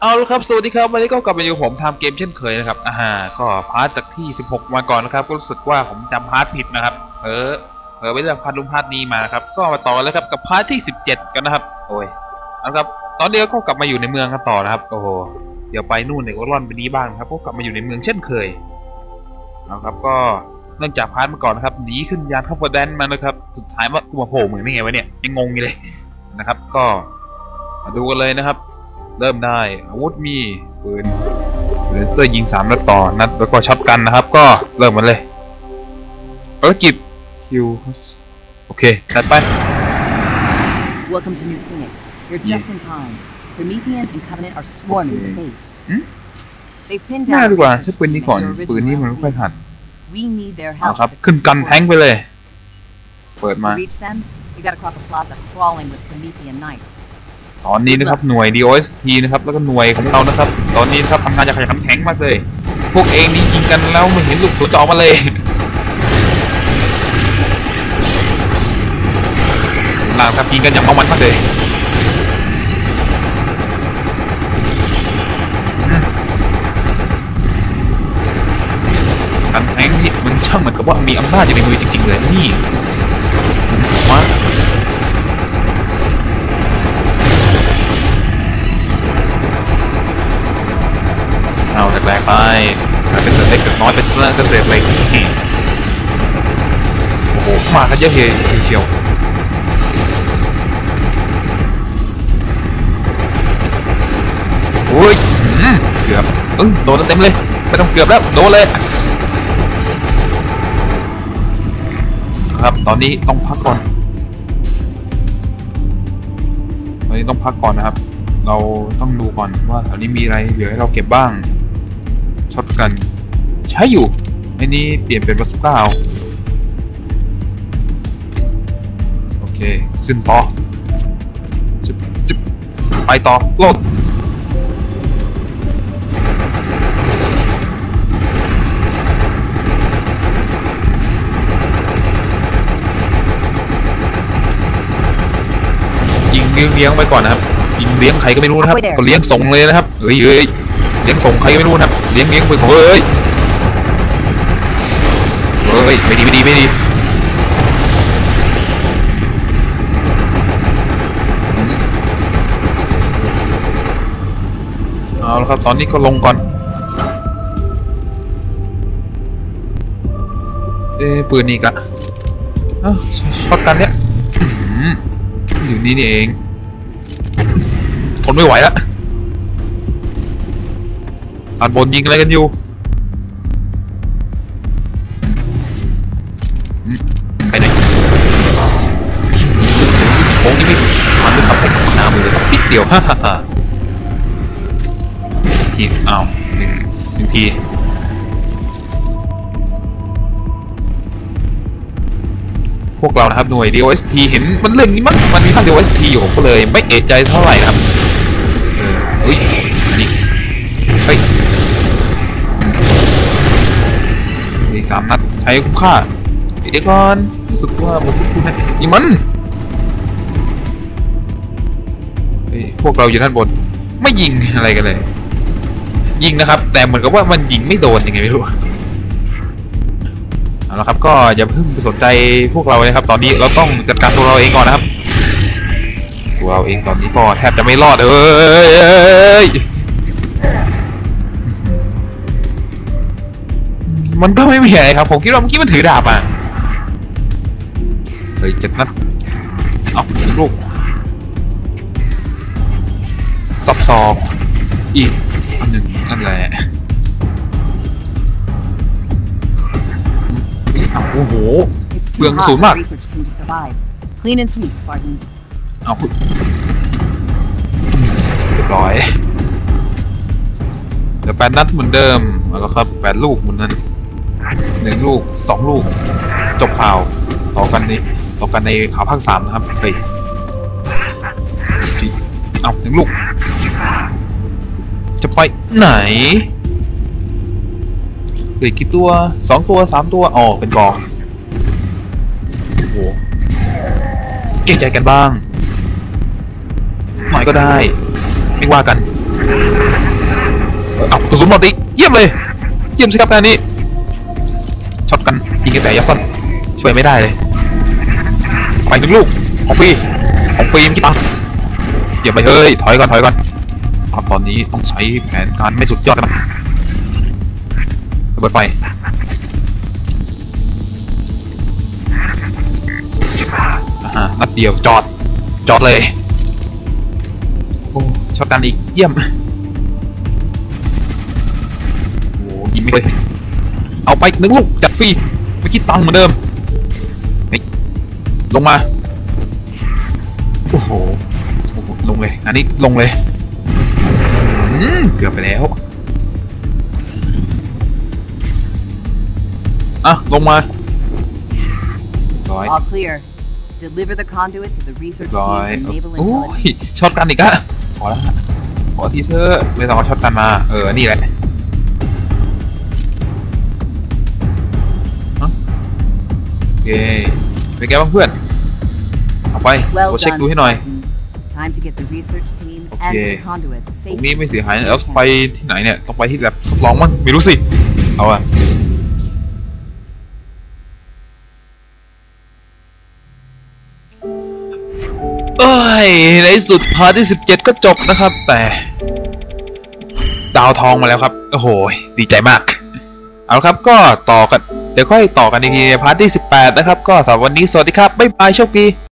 เอาละครับ สวัสดีครับ วันนี้ก็กลับมาอยู่ผมทำเกมเช่นเคยนะครับอ่าก็พาร์ทจากที่ 16 มาก่อนนะครับ ก็รู้สึกว่าผมจำพาร์ทผิดนะครับ เออ เออไปเลือกพาร์ทลุมพาร์ทนี้มาครับ ก็มาต่อแล้วครับกับพาร์ทที่ 17 กันนะครับ โอ้ยเอาละครับ ตอนนี้ก็กลับมาอยู่ในเมืองกันต่อนะครับ โอ้โห เดี๋ยวไปนู่นเดี๋ยวก็ร่อนไปนี้บ้างครับ ก็กลับมาอยู่ในเมืองเช่นเคยเอาครับ ก็เนื่องจากพาร์ทมาก่อนนะครับ หนีขึ้นยานข้าวแดนมานะครับ สุดท้ายว่ากูมาโผล่เหมือนได้ไงวะเนี่ยยังงงอยู่เลยนะครับ ก็มาดูกันเลยนะครับ เริ่มได้อาวุธมีปืนเลเซอร์ยิงสามนัดต่อนัดแล้วก็ช็อตกันนะครับ ก็เริ่มมันเลยภารกิจคิวโอเคจัดไป Welcome to New Phoenix. You're just in time. Prometheans and Covenant are swarming the base. Hmm? They've pinned น่า down ดีกว่า research ใช้ปืนนี้ก่อน from your ปืนนี้มัน original ไม่ค่อย LC. ทัน We need their เอา help. ครับ to ขึ้นกัน destroy แทงไปเลย เปิด them. มา ตอนนี้นะครับหน่วย DOST นะครับแล้วก็หน่วยของเรานะครับ ตอนนี้นะครับทำงานอย่างขยันขันแข็งมากเลย พวกเองนี่ยิงกันแล้วไม่เห็นลูกศูนย์จะออกมาเลยหลังครับยิงกันอย่างเมามันมากเลยการแทงนี่มันช่างเหมือนกับว่ามีอำนาจอยู่ในมือจริงๆเลยนี่มาเอา แรกๆไปเป็นเศษเล็กเศษน้อยเป็นเศษเศษเล็กโอ้โหมากันเยอะเฮียเชียวโอ้ยเกือบเออโดนเต็มเลยไม่ต้องเกือบแล้วโดนเลยครับตอนนี้ต้องพักก่อนตอนนี้ต้องพักก่อนนะครับ เราต้องดูก่อนว่าแถวนี้มีอะไรเหลือให้เราเก็บบ้าง ช็อตกัน ใช้อยู่ไอ้นี้เปลี่ยนเป็นบาสุก้าเอาโอเค ขึ้นต่อจึ๊บจึ๊บไปต่อโลดยิงเลี้ยงเลี้ยงไปก่อนนะครับยิงเลี้ยงใครก็ไม่รู้นะครับก็เลี้ยงส่งเลยนะครับเฮ้ยเฮ้ย เลี้ยงส่งใครไม่รู้นะครับเลี้ยงเลี้ยงไปเฮ้ยเฮ้ยไม่ดีไม่ดีไม่ดีเอาละครับตอนนี้ก็ลงก่อนเอ้ปืนอีกละอ้าวช็อตกันเนี้ยอื้อหืออยู่นี่นี่เอง ทนไม่ไหวแล้ว อันบนยิงอะไรกันอยู่ไปไหนโค้งนี่ไม่มันไม่ทำให้กับน้ำเลยสักนิดเดียวฮ่าฮ่าฮ่าทีอ้าวหนึ่งหนึ่งทีพวกเรานะครับหน่วย DOST เห็นมันเรื่องนี้มันมันมีภาพ DOST อยู่ผมก็เลยไม่เอะใจเท่าไหร่นะครับเอออุ้ยามนัดใช้คุ้มค่าเดี๋ยวก่อนรู้สึกว่าผมคุ้นๆนะนี่มันเฮ้พวกเราอยู่ด้านบน ไม่ยิงอะไรกันเลย ยิงนะครับ แต่เหมือนกับว่ามันยิงไม่โดนยังไงไม่รู้เอาละครับก็อย่าเพิ่งไปสนใจพวกเราเลยครับ ตอนนี้เราต้องจัดการตัวเราเองก่อนนะครับตัวเราเองตอนนี้ก็แทบจะไม่รอดเอ้ย มันก็ไม่มีอะไรครับ ผมคิดว่าเมื่อกี้มันถือดาบอะ เฮ้ยเจ็ดนัดเอาอีกลูกซับซอบอีกอันหนึ่งนั่นแหละอ้าวโอ้โห It's too Vương hot xuống for mà. research team to survive. Clean and sweep, Spartan. เอาเรียบร้อยเดี๋ยวแปดนัดเหมือนเดิมเอาละครับแปดลูกเหมือนนั้น หนึ่งลูกสองลูก จบข่าวต่อกันนี้ต่อกันในข่าวภาคสามนะครับเฮ้ยเอาหนึ่งลูก จะไปไหนเหลือกี่ตัวสองตัวสามตัวอ๋อเป็นกองโอ้โหเกรงใจกันบ้างหน่อยก็ได้ ไม่ว่ากันเออเอากระสุนหมดอีกเยี่ยมเลย เยี่ยมสิครับงานนี้ ช็อตกันยิงกันแต่ยัดสั้นช่วยไม่ได้เลย ไปถึงลูกของฟรีของฟรีมื่อกี้ปังอย่าไปเฮ้ยถอยก่อนถอยก่อนตอนนี้ต้องใช้แผนการไม่สุดยอดแล้วมั้งระเบิดไฟอ่าฮะนัดเดียวจอด จอดเลย โอ้ช็อตกันอีกเยี่ยม โอ้ยิงไม่เลย เอาไปหนึ่งลูกจัดฟรีเมื่อกี้ตังค์เหมือนเดิมเฮ้ยลงมาโอ้โหโอ้โหลงเลย อันนี้ลงเลยอืมเกือบไปแล้วอะลงมาร้อย All clear. Deliver the conduit to the research ร้อย team from Naval โอ้ย Intelligence. ช็อตกันอีกอะขอแล้วฮะขอทีเธอะไม่ต้องเอาช็อตกันมา เออ นี่แหละ เคเป็นไงบ้างเพื่อน เอาไป Well โทรเช็ค done, ดูให้หน่อย Spartan. Time to get the research team and Okay. the conduit ตรง safely. นี้ไม่เสียหาย to แล้ว their ไป campus. ที่ไหนเนี่ย ต้องไปที่แบบทดลองมั้งไม่รู้สิ เอาอะเอ้ย ในที่สุดพาร์ทที่ 17 ก็จบนะครับ แต่ ดาวทองมาแล้วครับ โอ้โห ดีใจมาก เอาละครับก็ต่อกัน เดี๋ยวค่อยต่อกันอีกทีในพาร์ทที่ 18 นะครับ ก็สำหรับวันนี้สวัสดีครับ บ๊ายบายโชคดี